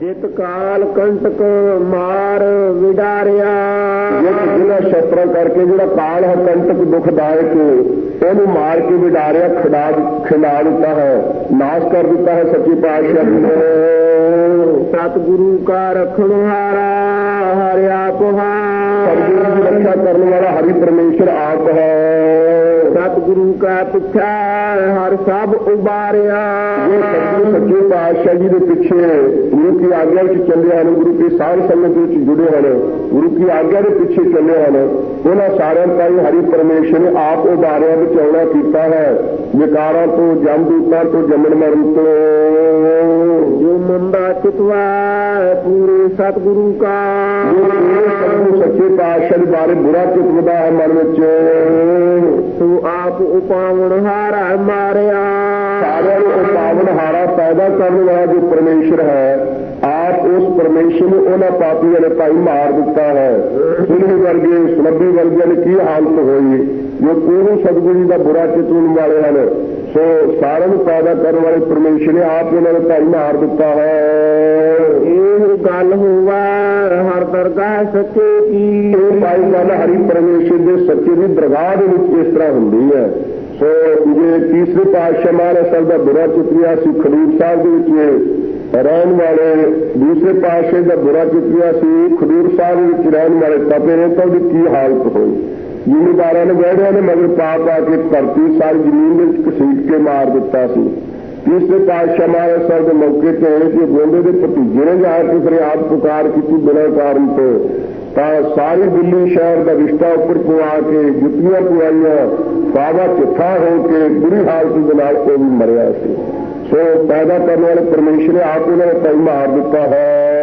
ਜਿਤ ਕਾਲ ਕੰਟਕ ਮਾਰ ਵਿਡਾਰਿਆ। ਜਿਹੜਾ ਜਿਹੜਾ ਸ਼ਸਤਰਾਂ ਕਰਕੇ ਜਿਹੜਾ ਕਾਲ ਹੈ ਕੰਟਕ ਦੁਖਦਾਇਕ ਉਹਨੂੰ ਮਾਰ ਕੇ ਵਿਡਾਰਿਆ ਖਿਡਾ ਖਿਲਾ ਦਿੱਤਾ ਹੈ ਨਾਸ਼ ਕਰ ਦਿੱਤਾ ਹੈ ਸੱਚੇ ਪਾਤਸ਼ਾਹ ਨੇ। ਸਤਿਗੁਰੂ ਕਾ ਰਖਣ ਹਾਰਾ ਹਰਿ ਆਪ ਸਤਿਗੁਰੂ ਦੀ ਰੱਖਿਆ ਕਰਨ ਵਾਲਾ ਹਰੀ ਪਰਮੇਸ਼ਰ ਆਪ ਹੈ। ਸਤਿਗੁਰੂ ਕਾ ਪਿੱਛਾ ਹਰ ਸਭ ਉਬਾਰਿਆ। ਇਹ ਸਤਿਗੁਰੂ ਸੱਚੇ ਪਾਤਸ਼ਾਹ ਜੀ ਦੇ ਪਿੱਛੇ ਗੁਰੂ ਕੀ ਆਗਿਆ ਵਿੱਚ ਚੱਲੇ ਹਨ, ਗੁਰੂ ਕੀ ਸਾਧ ਸੰਗਤ ਵਿੱਚ ਜੁੜੇ ਹਨ, ਗੁਰੂ ਕੀ ਆਗਿਆ ਦੇ ਪਿੱਛੇ ਚੱਲੇ ਹਨ। ਉਹਨਾਂ ਸਾਰਿਆਂ ਤਾਈ ਹਰੀ ਪਰਮੇਸ਼ਰ ਨੇ ਆਪ ਉਬਾਰਿਆ ਬਚਾਉਣਾ ਕੀਤਾ ਹੈ। ਵਿਕਾਰਾਂ ਤੋਂ, ਜਮ ਦੂਤਾਂ ਤੋਂ ਜੰਮਣ ਮਰਨ ਤੋਂ। ਮੰਦਾ ਚਿਤਵਾ ਪੂਰੇ ਸਤਿਗੁਰੂ ਕਾ। ਸੱਚੇ ਪਾਤਸ਼ਾਹ ਦੇ ਬਾਰੇ ਬੁਰਾ ਚਿਤਵਦਾ ਹੈ ਮਨ ਵਿੱਚ। ਤੂੰ ਆਪ ਉਪਾਵਣ ਹਾਰਾ ਮਾਰਿਆ। ਸਾਰਿਆਂ ਨੂੰ ਉਹ ਪਾਵਨ ਹਾਰਾ ਪੈਦਾ ਕਰਨ ਵਾਲਾ ਜੋ ਪਰਮੇਸ਼ਰ ਹੈ ਆਪ ਉਸ ਪਰਮੇਸ਼ਰ ਨੂੰ ਉਹਨਾਂ ਪਾਪੀਆਂ ਨੇ ਭਾਈ ਮਾਰ ਦਿੱਤਾ ਹੈ। ਸੁਨਹਿ ਵਰਗੇ ਸੁਨੱਬੀ ਵਰਗਿਆਂ ਦੀ ਕੀ ਹਾਲਤ ਹੋਈ? ਜੋ ਪੂਰਨ ਸਤਿਗੁਰੂ ਦਾ ਬੁਰਾ ਚਿਤਵਣ ਵਾਲੇ ਹਨ ਸੋ ਸਾਰਿਆਂ ਨੂੰ ਪੈਦਾ ਕਰਨ ਵਾਲੇ ਪਰਮੇਸ਼ਰ ਨੇ ਆਪ ਇਹਨਾਂ ਨੂੰ ਭਾਈ ਮਾਰ ਦਿੱਤਾ ਹੈ। ਇਹ ਗੱਲ ਹੋਵਾ ਹਰ ਦਰਗਾਹ ਸੱਚੇ ਕੀ? ਇਹ ਭਾਈ ਗੱਲ ਹਰੀ ਪਰਮੇਸ਼ਰ ਦੇ ਸੱਚੇ ਦੀ ਦਰਗਾਹ ਦੇ ਵਿੱਚ ਇਸ ਤਰ੍ਹਾਂ ਹੁੰਦੀ ਹੈ। ਸੋ ਜੇ ਤੀਸਰੇ ਪਾਤਸ਼ਾਹ ਮਹਾਰਾਜ ਸਾਹਿਬ ਦਾ ਬੁਰਾ ਚੁੱਕਿਆ ਸੀ ਖਡੂਰ ਸਾਹਿਬ ਦੇ ਵਿੱਚ ਰਹਿਣ ਵਾਲੇ ਦੂਸਰੇ ਪਾਤਸ਼ਾਹ ਦਾ ਬੁਰਾ ਚੁੱਕਿਆ ਸੀ ਖਡੂਰ ਸਾਹਿਬ ਵਿੱਚ ਰਹਿਣ ਵਾਲੇ ਤਪੇ ਨੇ ਤਾਂ ਉਹਦੀ ਕੀ ਹਾਲਤ ਹੋਈ? ਜ਼ਿਮੀਦਾਰਾਂ ਨੇ ਵਹਿੜਿਆਂ ਨੇ, ਮਗਰ ਪਾ ਪਾ ਕੇ ਧਰਤੀ ਸਾਰੀ ਜ਼ਮੀਨ ਦੇ ਵਿੱਚ ਘਸੀਟ ਕੇ ਮਾਰ ਦਿੱਤਾ ਸੀ। ਤੀਸਰੇ ਪਾਤਸ਼ਾਹ ਮਹਾਰਾਜ ਸਾਹਿਬ ਦੇ ਮੌਕੇ ਤੇ ਆਏ ਕਿ ਗੋਂਦੇ ਦੇ ਭਤੀਜੇ ਨੇ ਜਾ ਕੇ ਫਰਿਆਦ ਪੁਕਾਰ ਕੀਤੀ ਬਿਨਾਂ ਕਾਰਨ ਤੋਂ। ਤਾਂ ਸਾਰੀ ਦਿੱਲੀ ਸ਼ਹਿਰ ਦਾ ਰਿਸ਼ਤਾ ਉੱਪਰ ਪਵਾ ਕੇ, ਜੁੱਤੀਆਂ ਪਵਾਈਆਂ ਬਾਵਾ ਚਿੱਠਾ ਹੋ ਕੇ ਬੁਰੀ ਹਾਲਤ ਦੇ ਨਾਲ ਉਹ ਵੀ ਮਰਿਆ ਸੀ। ਸੋ ਪੈਦਾ ਕਰਨ ਵਾਲੇ ਪਰਮੇਸ਼ਰ ਨੇ ਆਪ ਉਹਨਾਂ ਨੂੰ ਭਾਈ ਮਾਰ ਦਿੱਤਾ ਹੈ।